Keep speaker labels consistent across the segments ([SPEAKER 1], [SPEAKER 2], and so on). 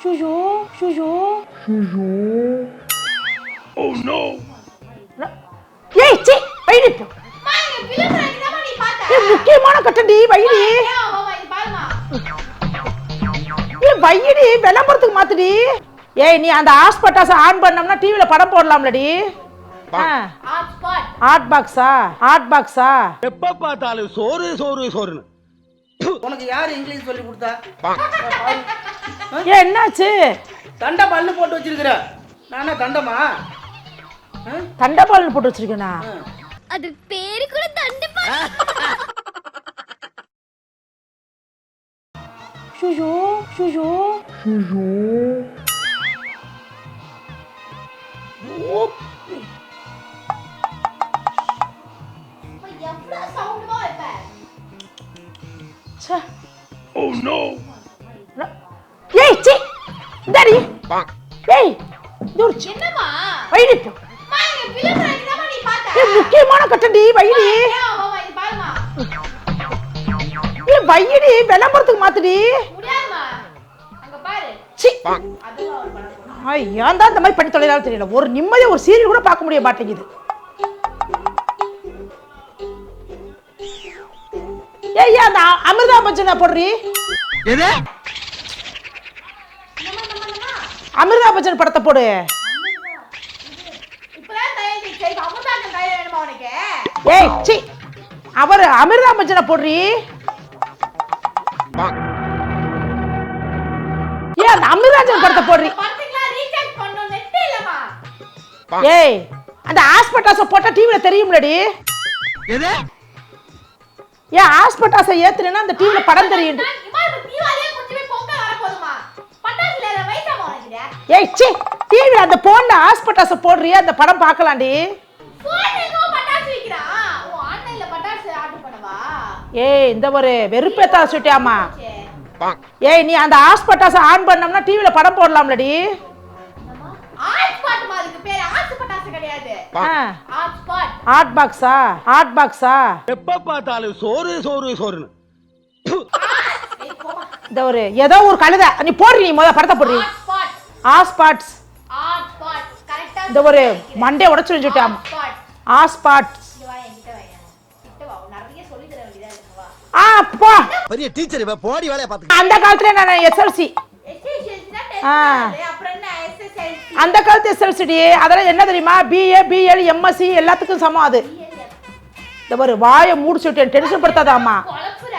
[SPEAKER 1] ஷுஷோ ஷுஷோ ஏய் சி வைடி முக்கியமான கட்டடி வைடி ஏய் வைடி விளம்பரத்துக்கு மாத்துடி. ஏய் நீ அந்த ஹாஸ்பட்டாஸ் ஆன் பண்ணோம்னா டிவில படம் போடலாம்லடி. ஹாட் பாக்ஸா ஹாட் பாக்ஸா
[SPEAKER 2] எப்ப பார்த்தாலும் சோறு சோறு சோறுன்னு.
[SPEAKER 3] உனக்கு யார் இங்கிலீஷ் சொல்லி கொடுத்தா?
[SPEAKER 1] ஏய் என்னாச்சு?
[SPEAKER 3] தண்டை பல்லு போட்டு வச்சிருக்கிற. நானே தண்டமா? ஆ?
[SPEAKER 1] தண்டபால் போட்டு வச்சிருக்கேனா.
[SPEAKER 4] அது பேரு கூட தண்டப்பா
[SPEAKER 1] ஷுஷோ ஷுஷோ. ச்சே ந-
[SPEAKER 4] விளம்பரம் என்னம்மா? நீ பார்த்த?
[SPEAKER 1] ஏய் முக்கியமான கட்டடி வைடி
[SPEAKER 4] ஏன்.
[SPEAKER 1] ஏய் வைடி விளம்பரத்துக்கு மாத்துடி. ஐயா தான் இந்த மாதிரி பண்ணி தொலைறாலும் தெரியல? ஒரு நிம்மதியா ஒரு சீரியல் கூட பார்க்க முடிய மாட்டேங்குது. ஏய் அந்த அமிர்தா பச்சனை போடுறி
[SPEAKER 2] எது
[SPEAKER 1] அமிர்தா பச்சன் படத்தை போடு? ஏய் சி அவர் அமிர்தா பச்சனை போடுறி ஏய் அந்த அமிர்தாஜன் படத்தை போடுறி. ஏய் அந்த ஹாஸ்பிட்டாஸை போட்டா டிவில தெரியும்லடி
[SPEAKER 2] எது
[SPEAKER 1] ஏன் ஹாஸ்பிட்டாஸை ஏத்துனா அந்த டிவில படம் தெரியும் ஏய் சி டிவில அந்த போன்ல ஹாஸ்பிட்டாஸை போடுறியா அந்த படம் பார்க்கலாம்டி? ஏய் இந்த ஒரு வெறுப்பேத்தா சுட்டியாமா. ஏய் நீ அந்த ஹாஸ்பிட்டாஸை ஆன் பண்ணோம்னா டிவில படம் போடலாம்லடி. ஹாட் பாக்ஸா ஹாட் பாக்ஸா
[SPEAKER 2] எப்ப பார்த்தாலும் சோறு சோறு சோறுன்னு.
[SPEAKER 1] இந்த ஒரு ஏதோ ஒரு கழுதை. நீ போடுறி நீ முத படத்தை போடுறி.
[SPEAKER 4] Hotspot.
[SPEAKER 1] ஹாஸ்பாட்ஸ்
[SPEAKER 4] hotspot. correct ஆ
[SPEAKER 1] இந்த ஒரு மண்டே உடச்சு சொல்லிட்டாமா
[SPEAKER 4] hotspot.
[SPEAKER 1] ஹாஸ்பாட்ஸ்
[SPEAKER 4] இங்க வா, என்கிட்ட வா, என் கிட்ட வா. நிறைய சொல்லித் தர வேண்டியதா இருக்கு, வா.
[SPEAKER 1] ஆ போ
[SPEAKER 2] பெரிய டீச்சர் இவ போடி வேலைய பாத்துக்க
[SPEAKER 1] அந்த காலத்துல நான் எஸ்எல்சி? அந்த காலத்து எஸ்எல்சிடி அதெல்லாம் என்ன தெரியுமா பிஏ பிஎல் எம்எஸ்சி எல்லாத்துக்கும் சமம் அது இந்த ஒரு வாயை விட்டேன் டென்ஷன் படுத்தாதாம்மா
[SPEAKER 4] குழப்புற.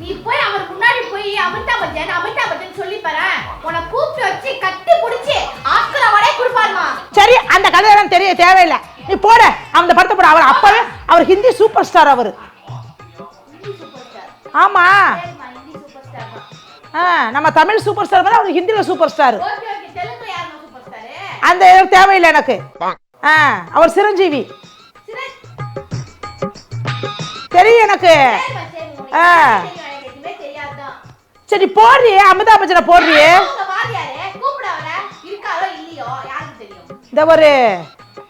[SPEAKER 4] நீ போய் அவர் முன்னாடி போய் அமிதாப் பச்சன் அமிதாப் பச்சன் சொல்லி பாரு உன்னை கூப்பிட்டு வச்சு கட்டி புடிச்சு ஆஸ்கர் அவார்டே கொடுப்பாருமா
[SPEAKER 1] சரி அந்த கதையெல்லாம் தெரிய தேவையில்லை. நீ போட. அந்த படத்தை போட. அவர் அப்பவே அவர் ஹிந்தி சூப்பர் ஸ்டார் அவர்.
[SPEAKER 4] ஹிந்தி சூப்பர் ஸ்டார்
[SPEAKER 1] ஆமா.
[SPEAKER 4] சரிம்மா ஹிந்தி சூப்பர் ஸ்டார் தான்
[SPEAKER 1] ஆ, நம்ம தமிழ் சூப்பர் ஸ்டார் மாதிரி அவர் ஹிந்தில சூப்பர் ஸ்டார் அந்த இது தேவையில்லை எனக்கு. ஆ அவர் சிரஞ்சீவி. தெரியும் எனக்கு. ஆ. சரி போடுறியே. அமிதாப் பச்சனை போடுறியே. இந்த ஒரு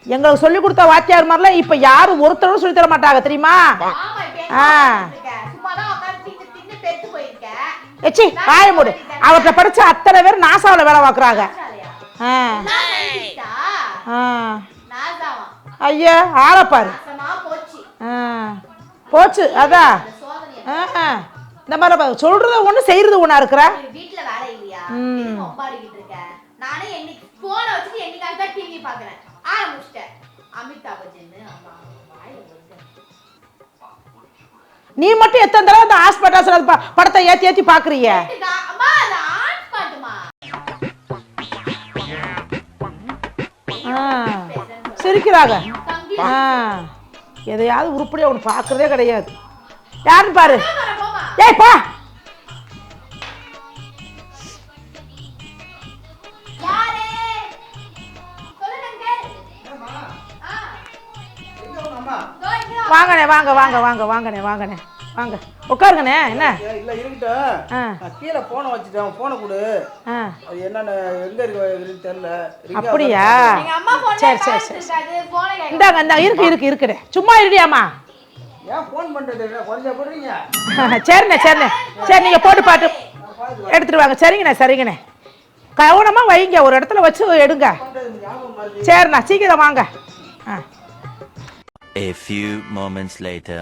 [SPEAKER 1] எங்களுக்கு சொல்லி கொடுத்த வாத்தியார் மாதிரிலாம் இப்ப யாரும் ஒருத்தரும் சொல்லி தர மாட்டாங்க தெரியுமா?
[SPEAKER 4] ஆமா இப்ப
[SPEAKER 1] ஆ.
[SPEAKER 4] சும்மா தான் உட்கார்ந்து தின்னு தின்னு பெருத்து போயிருக்க?
[SPEAKER 1] எச்சி வாய மூடு. அவர்கிட்ட படிச்ச அத்தனை பேர் நாசாவில் வேலை பார்க்குறாங்க? ஐயா ஆளப்பாரு
[SPEAKER 4] போச்சு.
[SPEAKER 1] ஆ. போச்சு அதான்
[SPEAKER 4] இந்த சோதனையை
[SPEAKER 1] ஆ ஆ. இந்த மாதிரி சொல்றது ஒண்ணு செய்யறது ஒண்ணா இருக்கிற? நீ மட்டும் எத்தனை தடவை அந்த ஹாஸ்பிட்டல்ஸ் படத்தை
[SPEAKER 4] ஆன் பாட்டுமா?
[SPEAKER 1] ஆ சிரிக்கிறாங்க. எதையாவது உருப்படியா ஒன்று பார்க்கறதே கிடையாது. யாருன்னு பாரு. ஏய் பா. வாங்கண்ணே வாங்க வாங்க வாங்க வாங்கண்ணே வாங்கண்ணே. வாங்க. உட்காருங்கண்ணே என்ன?
[SPEAKER 3] இல்ல இருக்கட்டும் கீழே போனை வச்சுட்டேன். போனை கொடு. அது என்னன்னு எங்க இருக்கு தெரியல.
[SPEAKER 1] அப்படியா? சரி, சரி, சரி.
[SPEAKER 4] இருக்காது. போனை கேட்க
[SPEAKER 1] இந்தாங்க இந்தா இருக்கு இருக்கு இருக்குடே சும்மா இருடியாம்மா.
[SPEAKER 3] ஏன் ஃபோன் பண்றது? என்ன குறைஞ்சா போடுறீங்க?
[SPEAKER 1] சரிண்ணே சரிண்ணே. சரி நீங்கள் போட்டு பாட்டு எடுத்துட்டு வாங்க. சரிங்கண்ணே சரிங்கண்ணே. கவனமா வைங்க. ஒரு இடத்துல வச்சு எடுங்க. சரிண்ணா சீக்கிரம் வாங்க. ஆ.
[SPEAKER 5] A few moments later.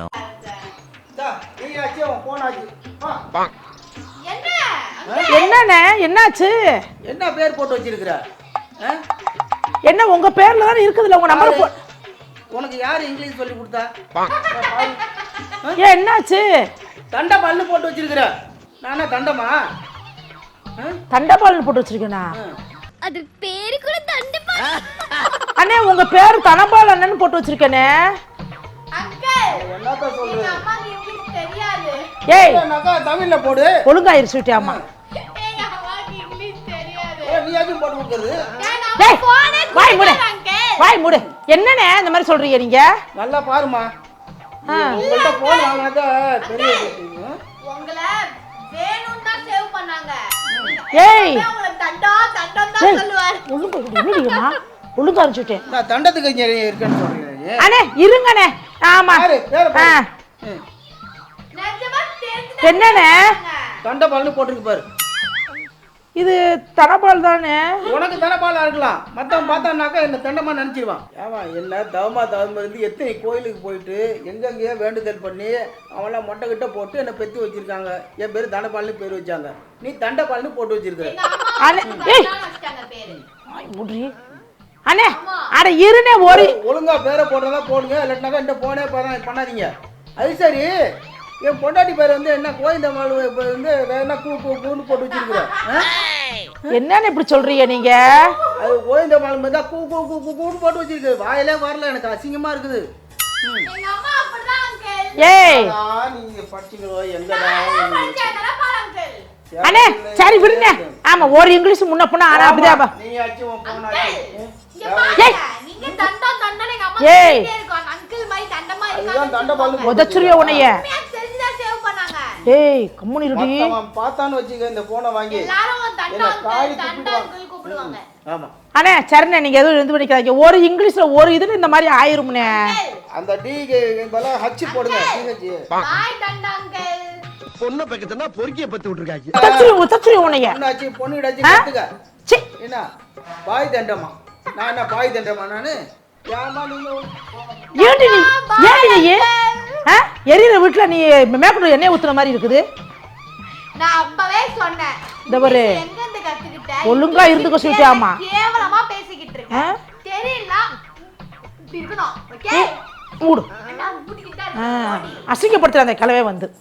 [SPEAKER 3] ஆச்சு அவன் போன் ஆச்சு
[SPEAKER 1] என்னண்ணே என்னாச்சு?
[SPEAKER 3] என்ன பேர் போட்டு வச்சிருக்கிற?
[SPEAKER 1] என்ன உங்க பேர்ல தானே இருக்குதுல்ல உங்க நம்பர்
[SPEAKER 3] உனக்கு யார் இங்கிலீஷ் சொல்லி கொடுத்தா?
[SPEAKER 1] ஏன் என்னாச்சு?
[SPEAKER 3] தண்டை பல்லு போட்டு வச்சிருக்கிற. நானே தண்டமா? ஆ?
[SPEAKER 1] தண்டபால்னு போட்டு வச்சிருக்கேனா.
[SPEAKER 4] அது பேரு கூட தண்டுப்பா
[SPEAKER 1] அண்ணே உங்க பேர் தனபால் அண்ணன் போட்டு வச்சிருக்கேனே.
[SPEAKER 4] அங்கிள்.
[SPEAKER 3] என்னத்த
[SPEAKER 4] எங்க
[SPEAKER 1] ஏய்
[SPEAKER 3] தமிழ்ல போடு.
[SPEAKER 1] ஒழுங்காயிரு
[SPEAKER 4] போனே
[SPEAKER 1] வாய் மூடு. வாய் மூடு. என்னண்ணே இந்த மாதிரி சொல்றீங்க நீங்க?
[SPEAKER 3] நல்லா பாருமா
[SPEAKER 1] ஆ.
[SPEAKER 3] உங்கள்கிட்ட போன் வாங்கினாக்கா பெரிய.
[SPEAKER 4] உங்களை வேணும்னு தான் சேவ் பண்ணாங்க.
[SPEAKER 1] ஏய்.
[SPEAKER 4] தண்டா தண்டம் தான் சொல்லுவார்.
[SPEAKER 1] ஒழுங்கா என்னடியம்மா ஒழுங்கா அரைச்சுட்டேன்
[SPEAKER 3] நான் தண்டத்துக்கு இங்க இருக்கேன்னு சொல்றீங்க.
[SPEAKER 1] அண்ணே இருங்கண்ணே. ஆமா. ஆ. என்னண்ணே?
[SPEAKER 3] தண்டை பல்லு போட்டிருக்கு பாரு.
[SPEAKER 1] இது தனபால் தானே?
[SPEAKER 3] உனக்கு தனபாலா இருக்கலாம். மத்தவன் பார்த்தான்னாக்கா என்ன தண்டமா நினைச்சிருவான். ஏமா என்ன தவமா தவம் இருந்து எத்தனை கோயிலுக்கு போயிட்டு எங்கெங்கேயோ வேண்டுதல் பண்ணி அவன்லாம் மொட்டை கிட்ட போட்டு என்னை பெத்தி வச்சிருக்காங்க. என் பேர் தண்டபால்னு பேர் வச்சாங்க. நீ தண்டபால்னு போட்டு வச்சிருக்க
[SPEAKER 1] அண்ணே, அட இருனே ஒரு
[SPEAKER 3] ஒழுங்கா பேரை போடுறதா போடுங்க. இல்லாட்டினாக்கா இந்த போனே பண்ண- பண்ணாதீங்க. அது சரி. என் பொண்டாட்டி பேர் வந்து என்ன கோயந்த மால் இப்போ வந்து வேற என்ன கூ கூ கூன்னு போட்டு வச்சிருக்கிற? ஆ?
[SPEAKER 1] என்னன்னு இப்படி சொல்றீங்க நீங்க?
[SPEAKER 3] அது கோயந்த மால் மாதிரி தான் கூ கூ கூ கூ கூன்னு போட்டு வச்சிருக்கு. வாயிலே வரல எனக்கு அசிங்கமா இருக்குது.
[SPEAKER 1] ஏய்!
[SPEAKER 3] நீங்க படிச்சீங்களோ எங்கடா
[SPEAKER 1] அண்ணே சரி விடுங்க. ஆமா ஒரு இங்கிலீஷ் முன்ன பொண்ணு ஆனா அப்படிதான் ஏய். ஏய்.
[SPEAKER 4] சொல்லிட்டே இருக்கும்.
[SPEAKER 1] ஏய் கம்முனு இருடி.
[SPEAKER 3] பார்த்தான்னு வச்சுக்க இந்த போனை வாங்கி
[SPEAKER 4] எல்லாரும்
[SPEAKER 3] ஆமா.
[SPEAKER 1] அண்ணே சரிண்ணே நீங்க எதுவும் இது பண்ணிக்காதீங்க. ஒரு இங்கிலீஷ்ல ஒரு இதுல இந்த மாதிரி ஆயிரும்ண்ணே
[SPEAKER 3] அந்த டீக்கு பதிலாக ஹச்சு போடுங்க
[SPEAKER 2] பொண்ணை பக்கத்துனா பொறுக்கிய பத்து விட்டுருக்காங்க.
[SPEAKER 1] உதச்சுரி உதச்சுரி உன்னைய.
[SPEAKER 3] பொண்ணாச்சு பொண்ணு இடாச்சு
[SPEAKER 1] சி.
[SPEAKER 3] என்ன? பாய் தண்டமா? நான் என்ன பாய் தண்டமா நானு? ஏமா நீங்க
[SPEAKER 1] நீ? ஏன்டி நீ? எரியிற வீட்டுல நீ மேற்கொண்டு எண்ணெய் ஊத்துன மாதிரி இருக்குது.
[SPEAKER 4] நான் அப்பவே சொன்னேன்.
[SPEAKER 1] இந்த
[SPEAKER 4] கத்துக்கிட்ட?
[SPEAKER 1] ஒழுங்கா இருந்துக்க சொல்லிட்டியாம்மா.
[SPEAKER 4] கேவலமா பேசிக்கிட்டு இருக்க.
[SPEAKER 1] ஆ?
[SPEAKER 4] தெரியல இருக்கணும் ஓகே?
[SPEAKER 1] மூடு.
[SPEAKER 4] இருக்கேன்.
[SPEAKER 1] அசிங்கப்படுத்துற அந்த கலவை வந்து.